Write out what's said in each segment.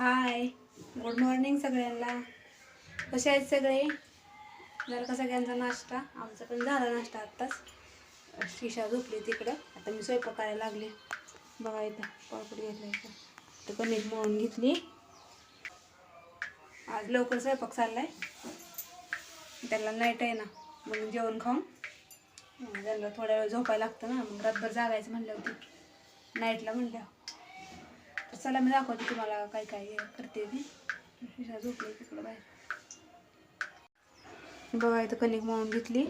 हाय. Good morning सगळ्यांना. कसे आहेत सगळे? जर का सगळ्यांचा नाश्ता? आमचा पण झाला नाश्ता आत्ताच. शिशा झोपली तिकडं. आता मी स्वयंपाक करायला लागले. बघा इथं पापड घेतलं इथं. तर कणिक मळून घेतली. आज लवकर स्वयंपाक चाललाय. त्याला नाईट आहे ना म्हणून जेवण खाऊन. त्यांना त्याला थोड्या वेळ झोपायला लागतं ना मग रातभर जागायचं म्हणलं होती नाईटला म्हणल्यावर. चला मी दाखवते तुम्हाला काय काय करते ती. झोपली तिकडं बाहेर. बघा इथं कणिक मळून घेतली.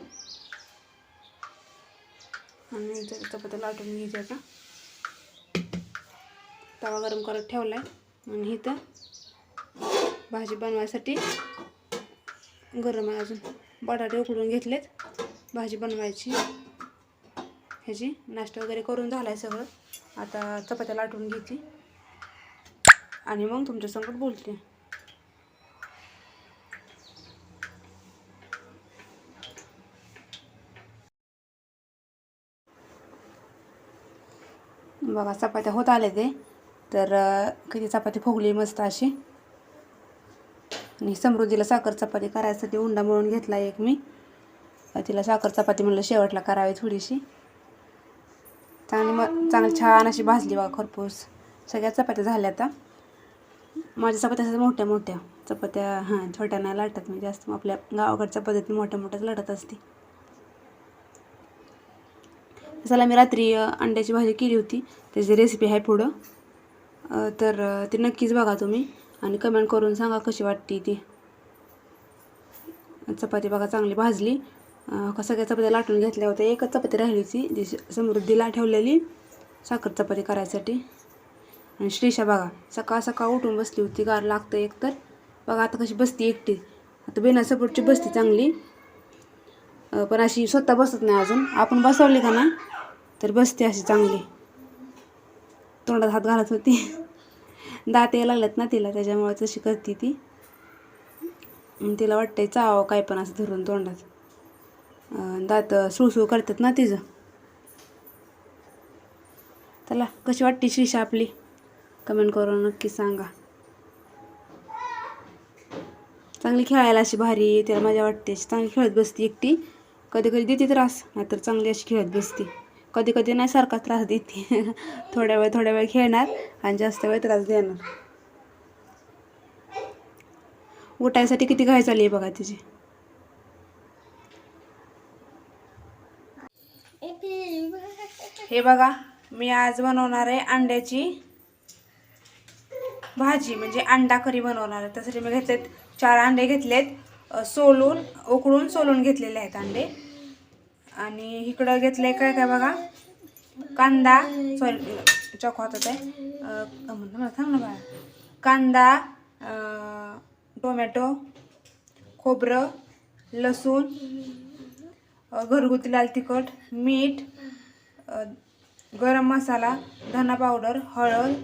आणि चपात्या लाटून घेते आता. तवा गरम करत ठेवलाय. आणि इथं भाजी बनवायसाठी गरम आहे अजून. बटाटे उकडून घेतलेत. भाजी बनवायची. ह्याची नाश्ता वगैरे करून झालाय सगळं. आता चपात्या लाटून घेतली आणि मग तुमच्यासोबत बोलते. बघा चपात्या होत आले ते. तर किती चपाती फुगली मस्त अशी. आणि समृद्धीला साखर चपाती करायसाठी उंडा मळून घेतला एक मी. तिला साखर चपाती म्हणलं शेवटला करावी थोडीशी. चांगली मग चांगली छान अशी भाजली बघा खरपूस. सगळ्या चपात्या झाल्या आता. माझ्या चपात्या असतात मोठ्या मोठ्या. चपात्या हां छोट्या नाही लाटत मी जास्त. आपल्या गावाकडच्या पद्धतीने मोठ्या मोठ्याच लाटत असते. चला मी रात्री अंड्याची भाजी केली होती. त्याची रेसिपी आहे पुढं. तर ती नक्कीच बघा तुम्ही. आणि कमेंट करून सांगा कशी वाटते ती. चपाती बघा चांगली भाजली. सगळ्या चपात्या लाटून घेतल्या होत्या. एकच चपाती राहिली होती जी समृद्धीला ठेवलेली. साखर चपाती करायसाठी. आणि श्रीषा बघा सकाळ सकाळ उठून बसली होती गार लागतं एकतर बघा आता कशी बसती एकटी. आता बिना सपोर्टची बसती चांगली. पण अशी स्वतः बसत नाही अजून. आपण बसवली का ना तर बसते अशी चांगली. तोंडात हात घालत होती. दात यायला लागलेत ना तिला त्याच्यामुळे तशी करते ती. तिला वाटतंय चावं काय पण असं धरून तोंडात. दात सुळसुळ करतात ना तिचं. चला कशी वाटते श्रीषा आपली? कमेंट करून नक्की सांगा. चांगली खेळायला अशी भारी त्याला मजा वाटते. अशी चांगली खेळत बसती एकटी. कधी कधी देते त्रास नाहीतर चांगली अशी खेळत बसते. कधी कधी नाही सारखा त्रास देते. थोड्या वेळ थोड्या वेळ खेळणार आणि जास्त वेळ त्रास देणार. उठायसाठी किती घाय चालली आहे बघा तिची. हे बघा मी आज बनवणार आहे अंड्याची भाजी म्हणजे अंडा करी बनवणार आहे. त्यासाठी मी घेतलेत चार अंडे घेतलेत. सोलून उकळून सोलून घेतलेले आहेत अंडे. आणि इकडं घेतले काय काय बघा? कांदा सॉरी चॉक होतात आहे. म्हणतो मला सांग ना बघा कांदा टोमॅटो खोबरं लसूण घरगुती लाल तिखट मीठ गरम मसाला धना पावडर हळद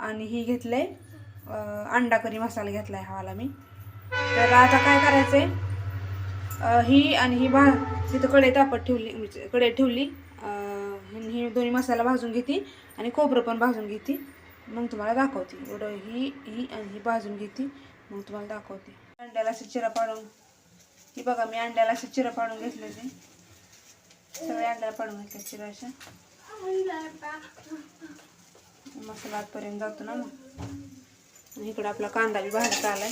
आणि ही घेतलं आहे अंडा करी मसाला घेतला आहे हवाला मी. तर आता काय करायचं आहे ही आणि ही भा तिथं कढई तापत ठेवली म्हणजे कढई ठेवली. ही दोन्ही मसाला भाजून घेते आणि खोबरं पण भाजून घेते. मग तुम्हाला दाखवते. एवढं ही ही आणि ही भाजून घेते. मग तुम्हाला दाखवते. अंड्याला असं चिरा पाडून ही बघा मी अंड्याला असं चिरा पाडून घेतलं ते. सगळ्या अंड्याला पाडून घेतल्या चिरा अशा. मसाला आतपर्यंत जातो ना मग. इकडं आपला कांदा बी भाजत आलाय.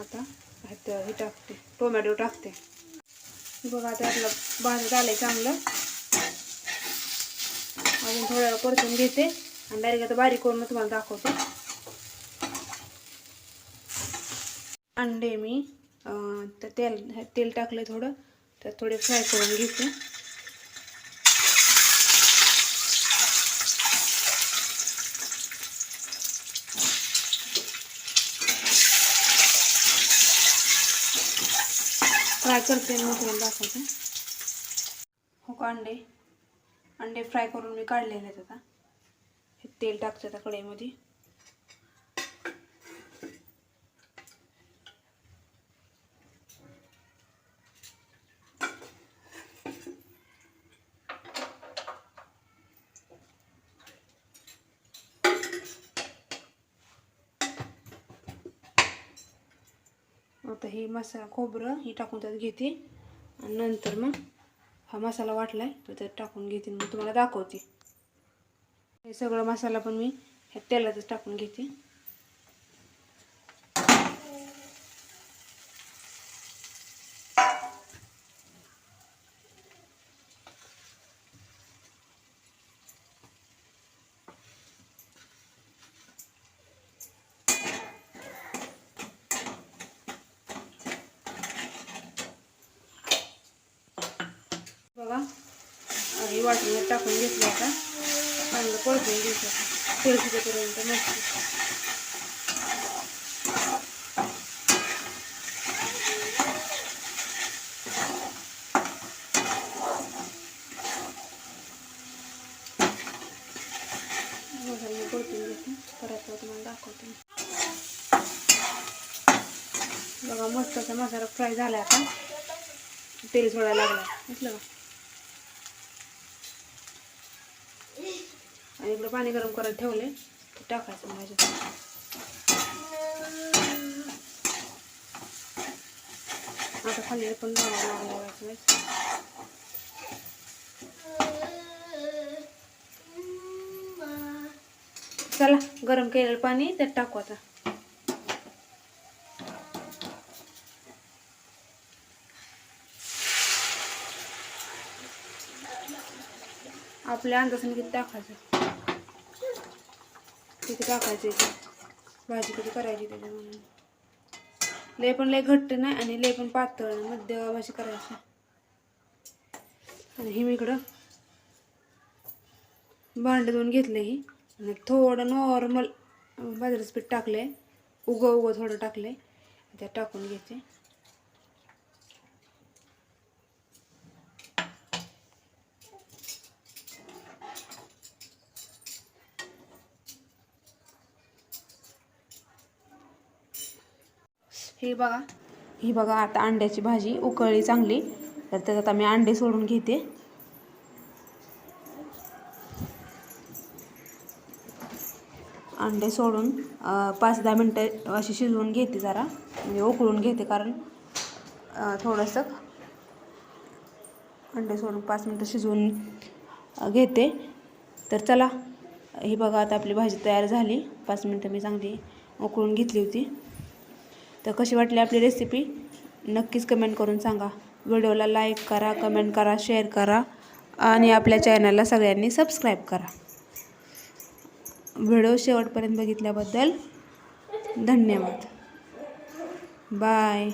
आता हे टाकते टोमॅटो टाकते. बघा आता आपलं भाजत आलंय चांगलं. अजून थोड्या वेळ परतून घेते आणि डायरेक्ट आता बारीक करून तुम्हाला दाखवते. अंडे मी तर तेल तेल टाकलं थोडं तर थोडे फ्राय करून घेते. फ्राय करते मग तुम्हाला दाखवते. हो का अंडे? अंडे फ्राय करून मी काढलेले आहेत आता. हे तेल टाकते आता कढईमध्ये. आता हे मसाला खोबरं ही टाकून त्यात घेते. आणि नंतर मग हा मसाला वाटला आहे तो त्यात टाकून घेते मग तुम्हाला दाखवते. हे सगळं मसाला पण मी ह्या तेलातच टाकून घेते बघा हे वाटून टाकून घेतलं आता. चांगलं परतून घ्यायचं तेल सुटेपर्यंत मस्त. मसाला परतून घेते. परत तुम्हाला दाखवते. बघा मस्त असा मसाला फ्राय झाला आता. तेल सोडायला लागला. म्हटलं का आणि इकडं पाणी गरम करायला ठेवले ते टाकायचं माझ्या आता खाली पण लावायचं चला गरम केलेलं पाणी त्यात टाकू आता. आपल्या अंदाजाने किती टाकायचं? किती टाकायचं इथे भाजी किती करायची त्याच्या म्हणून लय पण लय घट्ट नाही आणि लय पण पातळ नाही भाजी करायची. आणि हे मी इकडं भांड धुवून घेतलं ही. आणि थोडं नॉर्मल बाजरीचं पीठ टाकलंय. उगं उगं थोडं टाकलंय. त्यात टाकून घेते हे बघा. ही बघा आता अंड्याची भाजी उकळली चांगली. तर त्याच्यात आम्ही अंडे सोडून घेते. अंडे सोडून पाच दहा मिनटं अशी शिजवून घेते जरा. म्हणजे उकळून घेते कारण थोडंसं. अंडे सोडून पाच मिनटं शिजवून घेते. तर चला ही बघा आता आपली भाजी तयार झाली. पाच मिनटं मी चांगली उकळून घेतली होती. तर कशी वाटली आपली रेसिपी नक्कीच कमेंट करून सांगा. व्हिडिओला लाईक करा कमेंट करा शेअर करा आणि आपल्या चॅनलला सगळ्यांनी सबस्क्राईब करा. व्हिडिओ शेवटपर्यंत बघितल्याबद्दल धन्यवाद. बाय